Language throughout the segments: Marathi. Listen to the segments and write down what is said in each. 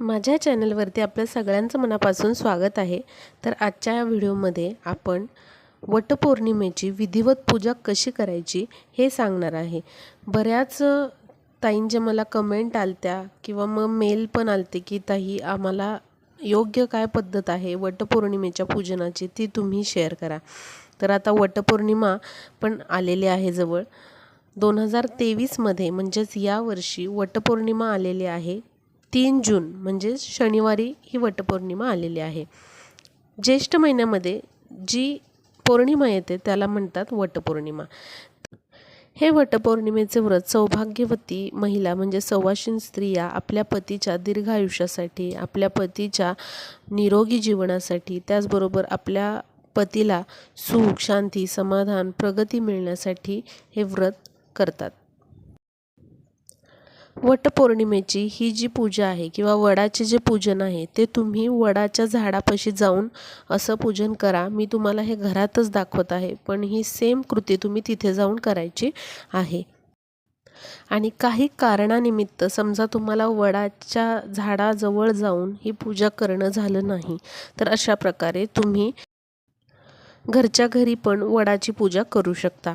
माझ्या चॅनलवरती आपल्या सगळ्यांचं मनापासून स्वागत आहे. तर आजच्या या व्हिडिओमध्ये आपण वटपौर्णिमेची विधिवत पूजा कशी करायची हे सांगणार आहे. बऱ्याच अ, ताईंच्या मला कमेंट आलत्या किंवा मग मेल पण आलते की ताई आम्हाला योग्य काय पद्धत आहे वटपौर्णिमेच्या पूजनाची ती तुम्ही शेअर करा. तर आता वटपौर्णिमा पण आलेली आहे जवळ. दोन हजार तेवीसमध्ये म्हणजेच यावर्षी वटपौर्णिमा आलेली आहे. तीन जून म्हणजेच शनिवारी ही वटपौर्णिमा आलेली आहे. ज्येष्ठ महिन्यामध्ये जी पौर्णिमा येते त्याला म्हणतात वटपौर्णिमा. हे वटपौर्णिमेचे व्रत सौभाग्यवती महिला म्हणजे सवाशीन स्त्रिया आपल्या पतीच्या दीर्घ आयुष्यासाठी आपल्या पतीच्या निरोगी जीवनासाठी त्याचबरोबर आपल्या पतीला सुख शांती समाधान प्रगती मिळण्यासाठी हे व्रत करतात. वटपौर्णिमेची ही जी पूजा आहे किंवा वडाचे जे पूजन आहे ते तुम्ही वडाच्या झाडापाशी जाऊन असं पूजन करा. मी तुम्हाला हे घरातच दाखवत आहे पण ही सेम कृती तुम्ही तिथे जाऊन करायची आहे. आणि काही कारणानिमित्त समजा तुम्हाला वडाच्या झाडाजवळ जाऊन ही पूजा करणं झालं नाही तर अशा प्रकारे तुम्ही घरच्या घरी पण वडाची पूजा करू शकता.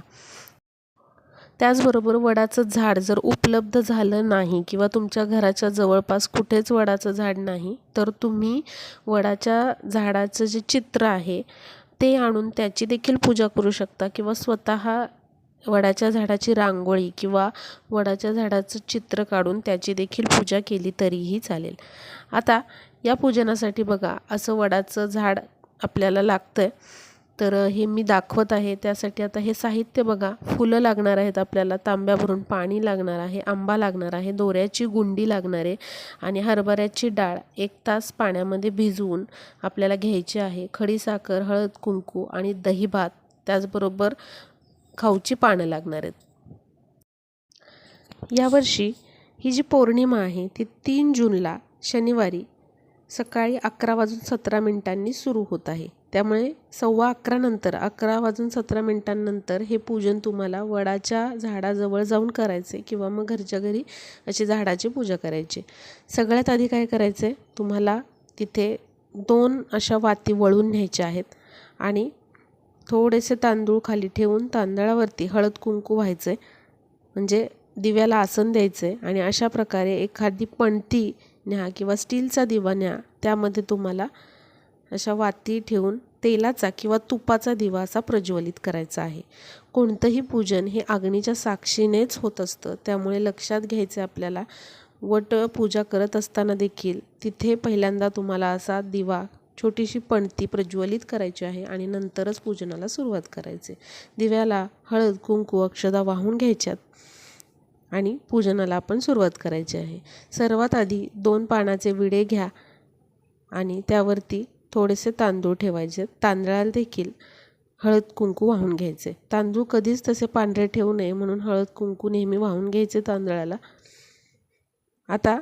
त्याचबरोबर वडाचं झाड जर उपलब्ध झालं नाही किंवा तुमच्या घराच्या जवळपास कुठेच वडाचं झाड नाही तर तुम्ही वडाच्या झाडाचं जे चित्र आहे ते आणून त्याची देखील पूजा करू शकता किंवा स्वतः वडाच्या झाडाची रांगोळी किंवा वडाच्या झाडाचं चित्र काढून त्याची देखील पूजा केली तरीही चालेल. आता या पूजनासाठी बघा असं वडाचं झाड आपल्याला लागतं आहे तर हे मी दाखवत आहे. त्यासाठी आता हे साहित्य बघा. फुलं लागणार आहेत आपल्याला. तांब्या भरून पाणी लागणार आहे आंबा लागणार आहे दोऱ्याची गुंडी लागणार आहे आणि हरभऱ्याची डाळ एक तास पाण्यामध्ये भिजवून आपल्याला घ्यायची आहे. खडीसाखर हळद कुंकू आणि दही भात त्याचबरोबर खाऊची पानं लागणार आहेत. यावर्षी ही जी पौर्णिमा आहे ती तीन जूनला शनिवारी सकाळी अकरा वाजून सतरा मिनिटांनी सुरू होत आहे. त्यामुळे सव्वा अकरा नंतर अकरा वाजून सतरा मिनिटांनंतर हे पूजन तुम्हाला वडाच्या झाडाजवळ जाऊन करायचे किंवा मग घरच्या घरी अशी झाडाची पूजा करायची. सगळ्यात आधी काय करायचं आहे तुम्हाला तिथे दोन अशा वाती वळून न्यायच्या आहेत आणि थोडेसे तांदूळ खाली ठेवून तांदळावरती हळद कुंकू व्हायचं आहे म्हणजे दिव्याला आसन द्यायचं आहे आणि अशा प्रकारे एखादी पणती न्या किंवा स्टीलचा दिवा न्या त्यामध्ये तुम्हाला अशा वाती ठेवून तेलाचा किंवा तुपाचा दिवा असा प्रज्वलित करायचा आहे. कोणतंही पूजन हे अग्नीच्या साक्षीनेच होत असतं. त्यामुळे लक्षात घ्यायचं आपल्याला वट पूजा करत असताना देखील तिथे पहिल्यांदा तुम्हाला असा दिवा छोटीशी पणती प्रज्वलित करायची आहे आणि नंतरच पूजनाला सुरुवात करायचे दिव्याला हळद कुंकू अक्षदा वाहून घ्यायच्यात. आणि पूजनाला आपण सुरुवात करायची आहे. सर्वात आधी दोन पानाचे विडे घ्या आणि त्यावरती थोडेसे तांदूळ ठेवायचे. तांदळाला देखील हळद कुंकू वाहून घ्यायचे. तांदूळ कधीच तसे पांढरे ठेवू नये म्हणून हळद कुंकू नेहमी वाहून घ्यायचे तांदळाला. आता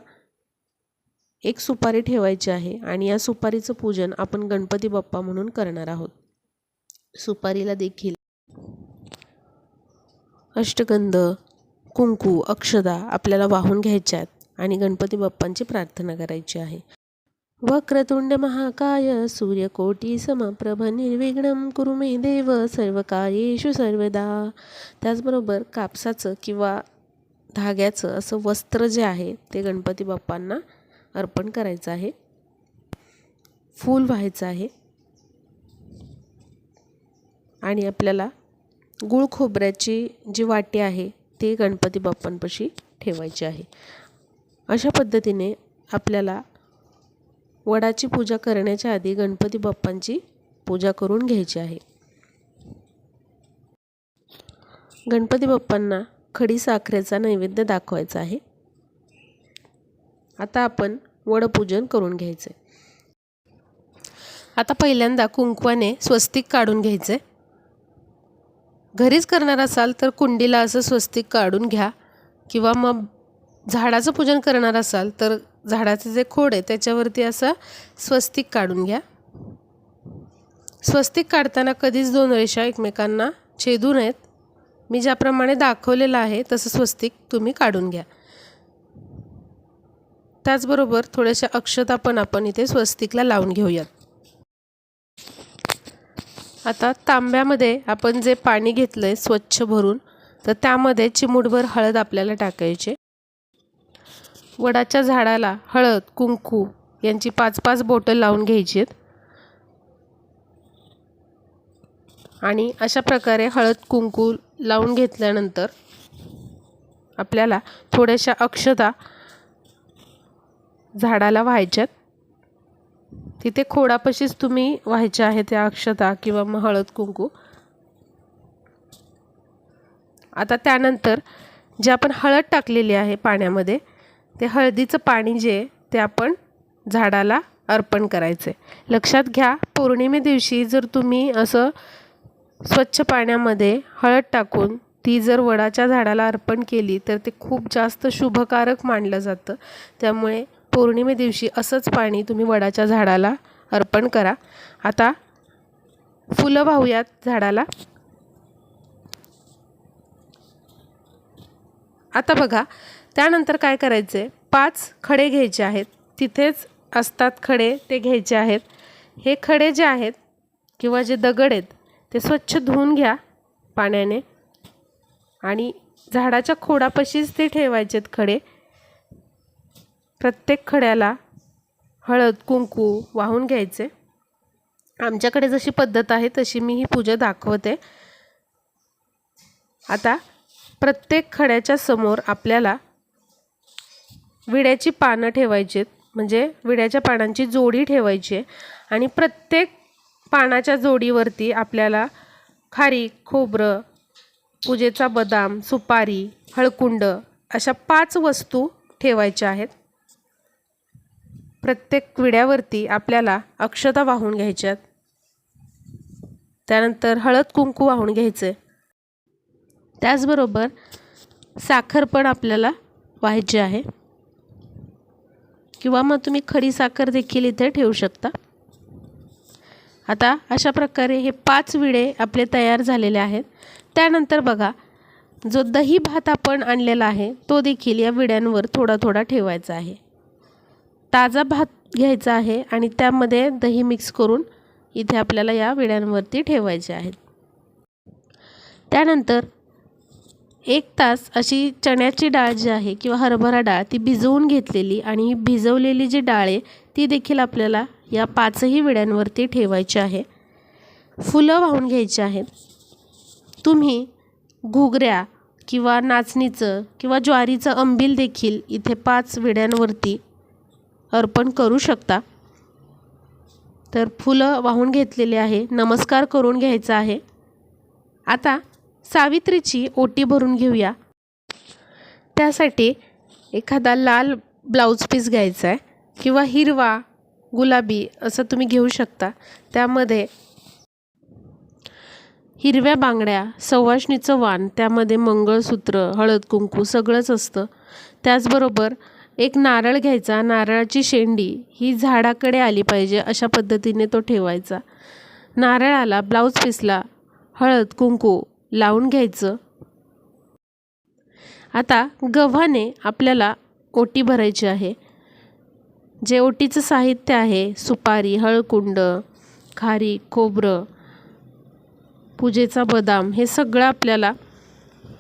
एक सुपारी ठेवायची आहे आणि या सुपारीचं पूजन आपण गणपती बाप्पा म्हणून करणार आहोत. सुपारीला देखील अष्टगंध कुंकू अक्षदा आपल्याला वाहून घ्यायच्या आहेत आणि गणपती बाप्पांची प्रार्थना करायची आहे. वक्रतुंड महाकाय सूर्यकोटी समप्रभ निर्विघ्न कुरु मे देव सर्व कार्येषु सर्वदा. त्याचबरोबर कापसाचं किंवा धाग्याचं असं वस्त्र जे आहे ते गणपती बाप्पांना अर्पण करायचं आहे. फूल व्हायचं आहे. आणि आपल्याला गुळ खोबऱ्याची जी वाटी आहे ते गणपती बाप्पांपाशी ठेवायची आहे. अशा पद्धतीने आपल्याला वडाची पूजा करण्याच्या आधी गणपती बाप्पांची पूजा करून घ्यायची आहे. गणपती बाप्पांना खडी साखरेचा नैवेद्य दाखवायचा आहे. आता आपण वडपूजन करून घ्यायचे. आता पहिल्यांदा कुंकवाने स्वस्तिक काढून घ्यायचे. घरीच करणार असाल तर कुंडीला असं स्वस्तिक काढून घ्या. किंवा मग झाडाचं पूजन करणार असाल तर झाडाचे जे खोड आहे त्याच्यावरती असं स्वस्तिक काढून घ्या. स्वस्तिक काढताना कधीच दोन रेषा एकमेकांना छेदू नयेत. मी ज्याप्रमाणे दाखवलेलं आहे तसं स्वस्तिक तुम्ही काढून घ्या. त्याचबरोबर थोड्याशा अक्षता पण आपण इथे स्वस्तिकला लावून घेऊयात. आता तांब्यामध्ये आपण जे पाणी घेतलं आहे स्वच्छ भरून तर त्यामध्ये चिमूटभर हळद आपल्याला टाकायचे. वडाच्या झाडाला हळद कुंकू यांची पाच पाच बोटं लावून घ्यायची आहेत आणि अशा प्रकारे हळद कुंकू लावून घेतल्यानंतर आपल्याला थोड्याशा अक्षता झाडाला व्हायच्यात. तिथे खोडापाशीच तुम्ही व्हायच्या आहे त्या अक्षता किंवा मग हळद कुंकू. आता त्यानंतर जे आपण हळद टाकलेली आहे पाण्यामध्ये ते हळदीचं पाणी जे आहे ते आपण झाडाला अर्पण करायचे लक्षात घ्या पौर्णिमे दिवशी जर तुम्ही असं स्वच्छ पाण्यामध्ये हळद टाकून ती जर वडाच्या झाडाला अर्पण केली तर ते खूप जास्त शुभकारक मानलं जातं. त्यामुळे पौर्णिमे दिवशी असंच पाणी तुम्ही वडाच्या झाडाला अर्पण करा. आता फुलं वाहूयात झाडाला. आता बघा त्यानंतर काय करायचं आहे पाच खडे घ्यायचे आहेत. तिथेच असतात खडे ते घ्यायचे आहेत. हे खडे जे आहेत किंवा जे दगड आहेत ते स्वच्छ धुवून घ्या पाण्याने. आणि झाडाच्या खोडापाशीच ते ठेवायचे आहेत खडे. प्रत्येक खड्याला हळद कुंकू वाहून घ्यायचे. आमच्याकडे जशी पद्धत आहे तशी मी ही पूजा दाखवते. आता प्रत्येक खड्याच्या समोर आपल्याला विड्याची पानं ठेवायची आहेत म्हणजे विड्याच्या पानांची जोडी ठेवायची आहे. आणि प्रत्येक पानाच्या जोडीवरती आपल्याला खारीक खोबरं पूजेचा बदाम सुपारी हळकुंड अशा पाच वस्तू ठेवायच्या आहेत. प्रत्येक विड्यावरती आपल्याला अक्षता वाहून घ्यायच्यात. त्यानंतर हळद कुंकू वाहून घ्यायचे. त्याचबरोबर साखर पण आपल्याला व्हायची आहे. किंवा मग तुम्ही खडी साखर देखील इथे ठेवू शकता. आता अशा प्रकारे हे पाच विडे आपले तयार झालेले आहेत. त्यानंतर बघा जो दही भात आपण आणलेला आहे तो देखील या विड्यांवर थोडा थोडा ठेवायचा आहे. ताजा भात घ्यायचा आहे आणि त्यामध्ये दही मिक्स करून इथे आपल्याला या विड्यांवरती ठेवायचे आहेत. त्यानंतर एक तास अशी चण्याची डाळ जी आहे किंवा हरभरा डाळ ती भिजवून घेतलेली आणि ही भिजवलेली जी डाळ आहे ती देखील आपल्याला या पाचही विड्यांवरती ठेवायची आहे. फुलं वाहून घ्यायची आहेत. तुम्ही घुगऱ्या किंवा नाचणीचं किंवा ज्वारीचं अंबील देखील इथे पाच विड्यांवरती अर्पण करू शकता. तर फुलं वाहून घेतलेली आहे. नमस्कार करून घ्यायचा आहे. आता सावित्रीची ओटी भरून घेऊया. त्यासाठी एखादा लाल ब्लाऊज पीस घ्यायचा आहे किंवा हिरवा गुलाबी असं तुम्ही घेऊ शकता. त्यामध्ये हिरव्या बांगड्या सवाशणीचं वाण त्यामध्ये मंगळसूत्र हळद कुंकू सगळंच असतं. त्याचबरोबर एक नारळ घ्यायचा नारळाची शेंडी ही झाडाकडे आली पाहिजे अशा पद्धतीने तो ठेवायचा. नारळाला ब्लाऊज पीसला हळद कुंकू लावून घ्यायचं. आता गव्हाने आपल्याला ओटी भरायची आहे. जे ओटीचं साहित्य आहे सुपारी हळकुंड खारी खोबरं पूजेचा बदाम हे सगळं आपल्याला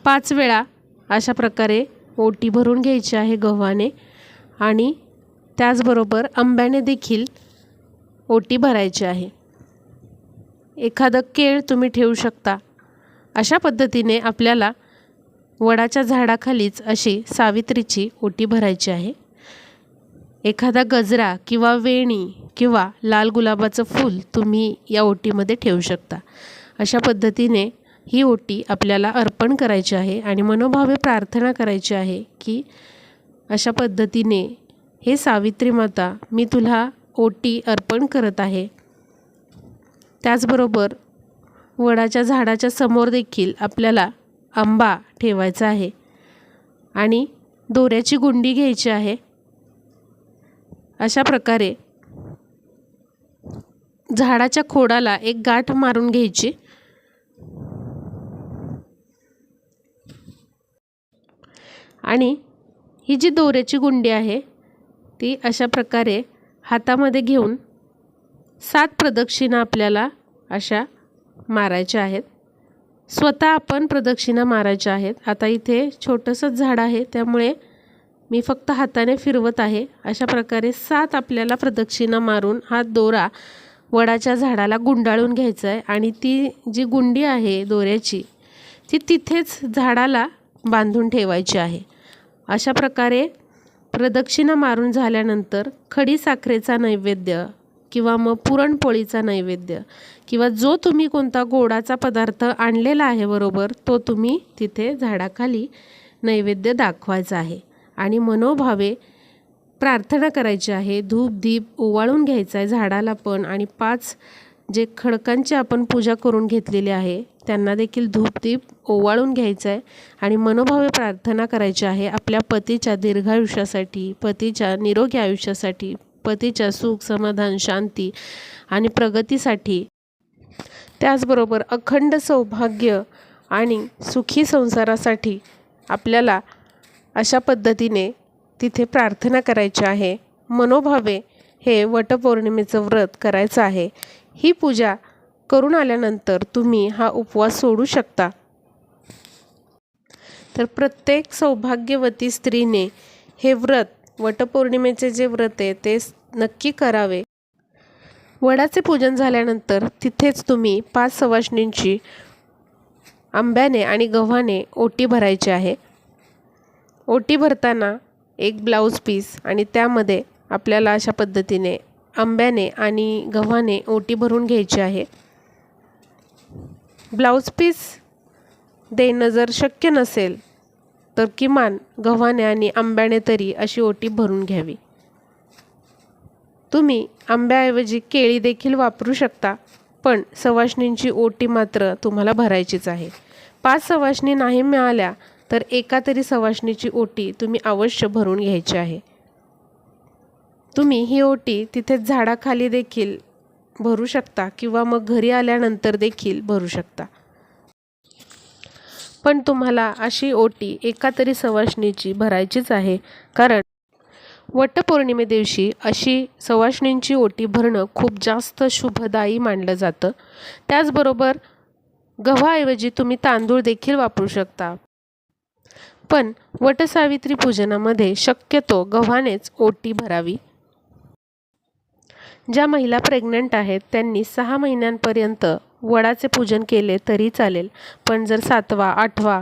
पाच वेळा अशा प्रकारे ओटी भरून घ्यायची आहे गव्हाने. आणि त्याचबरोबर आंब्याने देखील ओटी भरायची आहे. एखादं केळ तुम्ही ठेवू शकता. अशा पद्धतीने आपल्याला वडाच्या झाडाखालीच अशी सावित्रीची ओटी भरायची आहे. एखादा गजरा किंवा वेणी किंवा लाल गुलाबाचं फूल तुम्ही या ओटीमध्ये ठेवू शकता. अशा पद्धतीने ही ओटी आपल्याला अर्पण करायची आहे आणि मनोभावे प्रार्थना करायची आहे की अशा पद्धतीने हे सावित्री माता मी तुला ओटी अर्पण करत आहे. त्याचबरोबर वडाच्या झाडाच्या समोर देखील आपल्याला आंबा ठेवायचा आहे आणि दोऱ्याची गुंडी घ्यायची आहे. अशा प्रकारे झाडाच्या खोडाला एक गाठ मारून घ्यायची. आणि ही जी दोऱ्याची गुंडी आहे ती अशा प्रकारे हातामध्ये घेऊन सात प्रदक्षिणा आपल्याला अशा मारायच्या आहेत. स्वतः आपण प्रदक्षिणा मारायच्या आहेत. आता इथे छोटंसंच झाड आहे त्यामुळे मी फक्त हाताने फिरवत आहे. अशा प्रकारे सात आपल्याला प्रदक्षिणा मारून हा दोरा वडाच्या झाडाला गुंडाळून घ्यायचा आहे आणि ती जी गुंडी आहे दोऱ्याची ती तिथेच झाडाला बांधून ठेवायची आहे. अशा प्रकारे प्रदक्षिणा मारून झाल्यानंतर खडी साखरेचा नैवेद्य किंवा मग पुरणपोळीचा नैवेद्य किंवा जो तुम्ही कोणता गोडाचा पदार्थ आणलेला आहे बरोबर तो तुम्ही तिथे झाडाखाली नैवेद्य दाखवायचा आहे. आणि मनोभावे प्रार्थना करायची आहे. धूप दीप ओवाळून घ्यायचा आहे झाडाला पण आणि पाच जे खडकांची आपण पूजा करून घेतलेली आहे त्यांना देखील धूप दीप ओवाळून घ्यायचं आहे आणि मनोभावे प्रार्थना करायची आहे आपल्या पतीच्या दीर्घायुष्यासाठी पतीच्या निरोगी आयुष्यासाठी पतीच्या सुख समाधान शांती आणि प्रगतीसाठी. त्याचबरोबर अखंड सौभाग्य आणि सुखी संसारासाठी आपल्याला अशा पद्धतीने तिथे प्रार्थना करायची आहे. मनोभावे हे वटपौर्णिमेचं व्रत करायचं आहे. ही पूजा करून आल्यानंतर तुम्ही हा उपवास सोडू शकता. तर प्रत्येक सौभाग्यवती स्त्रीने हे व्रत वटपौर्णिमेचे जे व्रत आहे ते नक्की करावे. वडाचे पूजन झाल्यानंतर तिथेच तुम्ही पाच सवाष्णींची आंब्याने आणि गव्हाने ओटी भरायची आहे. ओटी भरताना एक ब्लाऊज पीस आणि त्यामध्ये आपल्याला अशा पद्धतीने आंब्याने आणि गव्हाने ओटी भरून घ्यायची आहे. ब्लाऊज पीस देणं जर शक्य नसेल तर किमान गव्हाने आणि आंब्याने तरी अशी ओटी भरून घ्यावी. तुम्ही आंब्याऐवजी केळी देखील वापरू शकता पण सवाष्णींची ओटी मात्र तुम्हाला भरायचीच आहे. पाच सवाष्णी नाही मिळाल्या तर एका तरी सवाशणीची ओटी तुम्ही अवश्य भरून घ्यायची आहे. तुम्ही ही ओटी तिथे झाडाखाली देखील भरू शकता किंवा मग घरी आल्यानंतर देखील भरू शकता. पण तुम्हाला अशी ओटी एका तरी सवाष्णीची भरायचीच आहे कारण वटपौर्णिमे दिवशी अशी सवाष्णींची ओटी भरणं खूप जास्त शुभदायी मानलं जातं. त्याचबरोबर गव्हाऐवजी तुम्ही तांदूळ देखील वापरू शकता. पण वटसावित्री पूजनामध्ये शक्यतो गव्हानेच ओटी भरावी. ज्या महिला प्रेग्नंट आहेत त्यांनी सहा महिन्यांपर्यंत वडाचे पूजन केले तरी चालेल. पण जर सातवा आठवा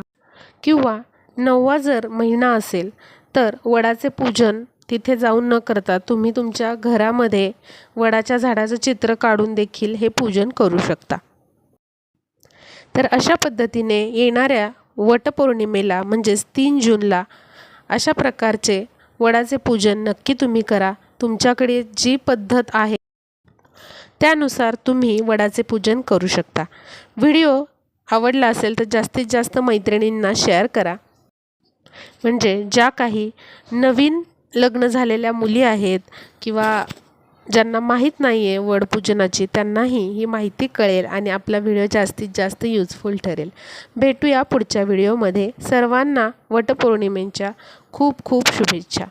किंवा नववा जर महिना असेल तर वडाचे पूजन तिथे जाऊन न करता तुम्ही तुमच्या घरामध्ये वडाच्या झाडाचं चित्र काढून देखील हे पूजन करू शकता. तर अशा पद्धतीने येणाऱ्या वटपौर्णिमेला म्हणजेच तीन जूनला अशा प्रकारचे वडाचे पूजन नक्की तुम्ही करा. तुमच्याकडे जी पद्धत आहे त्यानुसार तुम्ही वडाचे पूजन करू शकता. व्हिडिओ आवडला असेल तर जास्तीत जास्त मैत्रिणींना शेअर करा. म्हणजे ज्या काही नवीन लग्न झालेल्या मुली आहेत किंवा ज्यांना माहीत नाही आहे वडपूजनाची त्यांनाही ही माहिती कळेल आणि आपला व्हिडिओ जास्तीत जास्त यूजफुल ठरेल. भेटूया पुढच्या व्हिडिओमध्ये. सर्वांना वटपौर्णिमेच्या खूप खूप शुभेच्छा.